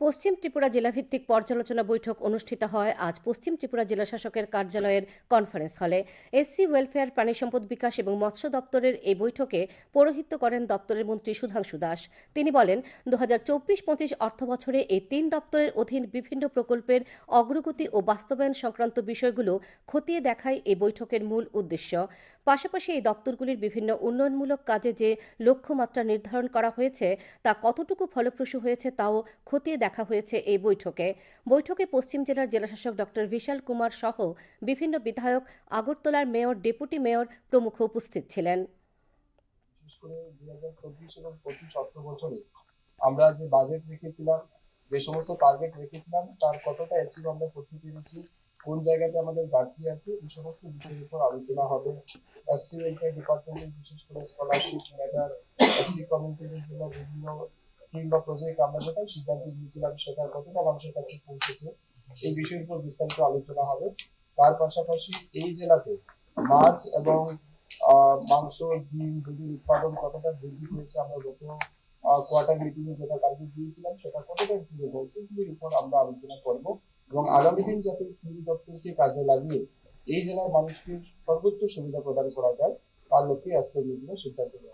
পশ্চিম ত্রিপুরা জেলাভিত্তিক পর্যালোচনা বৈঠক অনুষ্ঠিত হয়। আজ পশ্চিম ত্রিপুরা জেলা শাসকের কার্যালয়ের কনফারেন্স হলে এসসি ওয়েলফেয়ার প্রাণী সম্পদ বিকাশ এবং মৎস্য দপ্তরের এই বৈঠকে পৌরোহিত্য করেন দপ্তরের মন্ত্রী সুধাংশু দাস। তিনি বলেন দু হাজার চব্বিশ পঁচিশ অর্থ বছরে এই তিন দপ্তরের অধীন বিভিন্ন প্রকল্পের অগ্রগতি ও বাস্তবায়ন সংক্রান্ত বিষয়গুলো খতিয়ে দেখাই এই বৈঠকের মূল উদ্দেশ্য। পাশাপাশি এই দপ্তরগুলির বিভিন্ন উন্নয়নমূলক কাজে যে লক্ষ্যমাত্রা নির্ধারণ করা হয়েছে, তা কতটুকু ফলপ্রসূ হয়েছে তাও খতিয়ে দেখা হয়েছে এই বৈঠকে। বৈঠকে পশ্চিম জেলার জেলাশাসক ডক্টর বিশাল কুমার সহ বিভিন্ন বিধায়ক, আগরতলার মেয়র, ডেপুটি মেয়র প্রমুখ উপস্থিত ছিলেন। আমরা যে বাজেট রেখেছিলাম, যে সমস্ত টার্গেট রেখেছিলাম, তার কতটা অ্যাচিভ আমরা করতে পেরেছি, কোন জায়গাতে আমাদের ঘাটতি আছে, এই সমস্ত বিষয়ের উপর আলোচনা হবে। এসসি ডিপার্টমেন্টের বিশেষ করে স্কলারশিপ ম্যাটার এসসি কমিউনিটির জন্য বিভিন্ন স্কিম বা প্রজেক্ট আমরা যেটা সিদ্ধান্ত নিয়েছিলাম সেটা কতটা মানুষের কাছে পৌঁছেছে এই বিষয়ের উপর বিস্তারিত আলোচনা হবে। তার পাশাপাশি এই জেলাতে মাছ এবং মাংস, ডিম, দুধের উৎপাদন কতটা বৃদ্ধি পেয়েছে আমরা গত কোয়ার্টার মিটিং এ যেটা টার্গেট দিয়েছিলাম সেটা কতটা ইম্প্রুভ হয়েছে এগুলোর উপর আমরা আলোচনা করব এবং আগামী দিন যাতে কৃষি দপ্তরকে কাজে লাগিয়ে এই জেলার মানুষকে সর্বোচ্চ সুবিধা প্রদান করা যায়, তার লক্ষ্যে আজকের মিটিংয়ে সিদ্ধান্ত নেওয়া